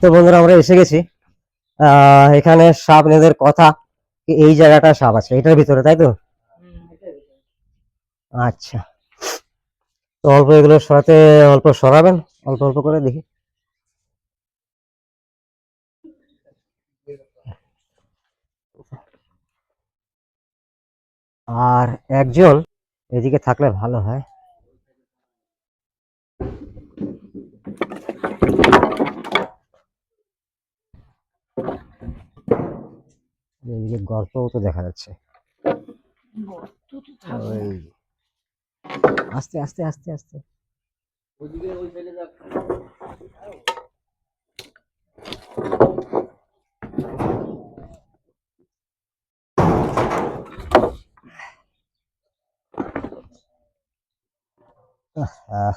তো বন্ধুরা, আমরা এসে গেছি। এখানে সাপ নেদের কথা। এই জায়গাটা সাপ আছে, এটার ভিতরে, তাই তো? আচ্ছা। তো অল্প এগুলো সরাতে, অল্প সরাবেন, অল্প অল্প করে দেখি। আর একজন এদিকে থাকলে ভালো হয়। এদিকে গল্পও তো দেখা যাচ্ছে। ওই আস্তে আস্তে আস্তে আস্তে। আহ,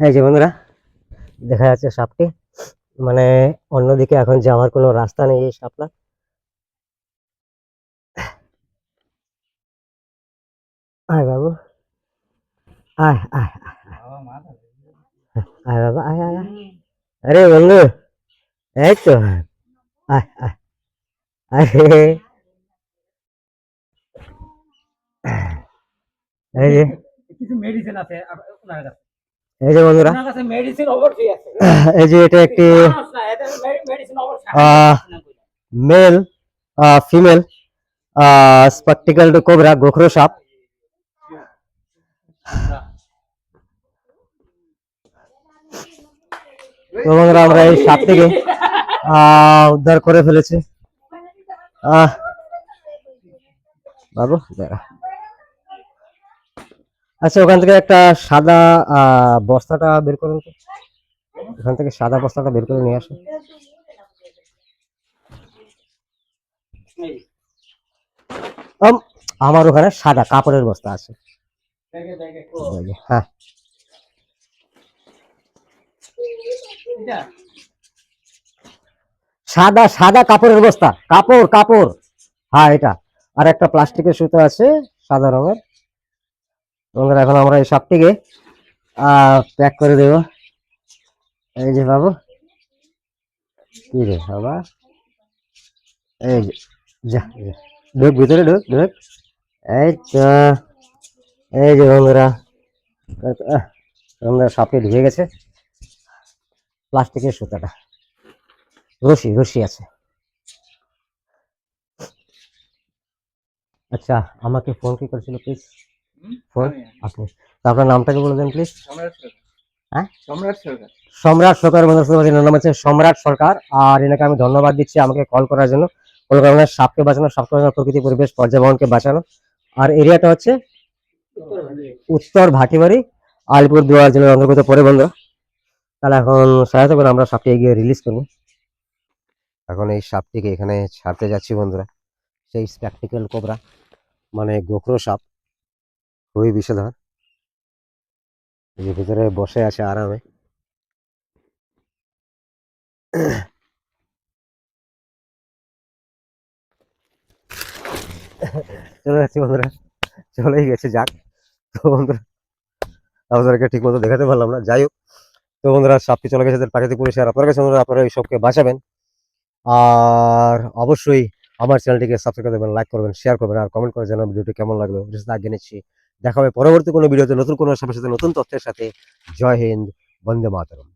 এই যে বন্ধুরা দেখা যাচ্ছে সাপটি। মানে অন্যদিকে এখন যাওয়ার কোনো রাস্তা নেই এই সাপটা আয় বাবু। আয় আয় আয়, বাবা আয় আয়। আরে বন্ধু এই তো। আয় আয় আরে এই যে কিছু মেডিসিন আছে আপ- ওনার কাছে এই যে বন্ধুরা ওনার কাছে মেডিসিন অবশ্যই আছে এই যে এটা একটি মানুষ না, এদের মেডিসিন অবশ্যই আহ, আছে। মেল ফিমেল স্পেকটিক্যাল কোবরা গোখরো সাপ তো বন্ধুরা আমরা এই সাপটিকে আহ, উদ্ধার করে ফেলেছি। আহ, বাবু দাঁড়া। আচ্ছা ওখান থেকে একটা সাদা বস্তাটা বের করুন তো। ওখান থেকে সাদা বস্তাটা বের করে নিয়ে আসুন। আম, আমার ওখানে সাদা কাপড়ের বস্তা আছে। হ্যাঁ? সাদা সাদা কাপড়ের বস্তা। কাপড় কাপড়। হ্যাঁ এটা। আর একটা প্লাস্টিকের সুতো আছে সাদা রঙের। বন্ধুরা এখন আমরা এই সাপটিকে প্যাক করে দেব। এই যে বাবু। কি রে বাবা? এই যে। ঢুক ভিতরে ঢুক ঢুক। এই তো এই যে আহ, বন্ধুরা সাপটি ঢুকে গেছে। প্লাস্টিকের সুতাটা। রশি রশি আছে। আচ্ছা আমাকে ফোন কি করেছিল প্লিজ ফোন আপনি আপনার নামটাকে বলে দেন প্লিজ সম্রাট সরকার। হ্যাঁ? সম্রাট সরকার। সম্রাট সরকার বন্ধু নাম হচ্ছে সম্রাট সরকার আর এনাকে আমি ধন্যবাদ দিচ্ছি আমাকে কল করার জন্য। কল করার সাপকে বাঁচানো সাপকে বাঁচানো প্রকৃতি পরিবেশ পর্যাবরণকে বাঁচানো। আর এরিয়াটা হচ্ছে উত্তর ভাটিবাড়ি আলিপুর দুয়ার জেলার অন্তর্গত পরে বন্ধু। তাহলে এখন সহায়তা করে আমরা সাপকে এগিয়ে রিলিজ করব। এখন এই সাপটিকে এখানে ছাড়তে যাচ্ছি বন্ধুরা। সেই স্প্যাকটিক্যাল কোবরা মানে গোখরো সাপ, খুবই বিষধর। যে ভিতরে বসে আছে আরামে। চলে যাচ্ছি বন্ধুরা। চলেই গেছে, যাক। তো বন্ধুরা, আপনাদেরকে ঠিক মতো দেখাতে পারলাম না। যাই হোক, তো বন্ধুরা, সাপটি চলে গেছে, তাদের প্রাকৃতিক পরিষেবা আপনার কাছে আপনারা এই সবকে বাঁচাবেন। আর অবশ্যই আমার চ্যানেলটিকে সাবস্ক্রাইব করে দেবেন লাইক করবেন শেয়ার করবেন, আর কমেন্ট করে জানাবেন ভিডিওটি কেমন লাগল। আগে নিচ্ছি। দেখা হবে পরবর্তী কোনো ভিডিওতে নতুন কোনো সাথে নতুন তথ্যের সাথে। জয় হিন্দ, বন্দে মাতরম।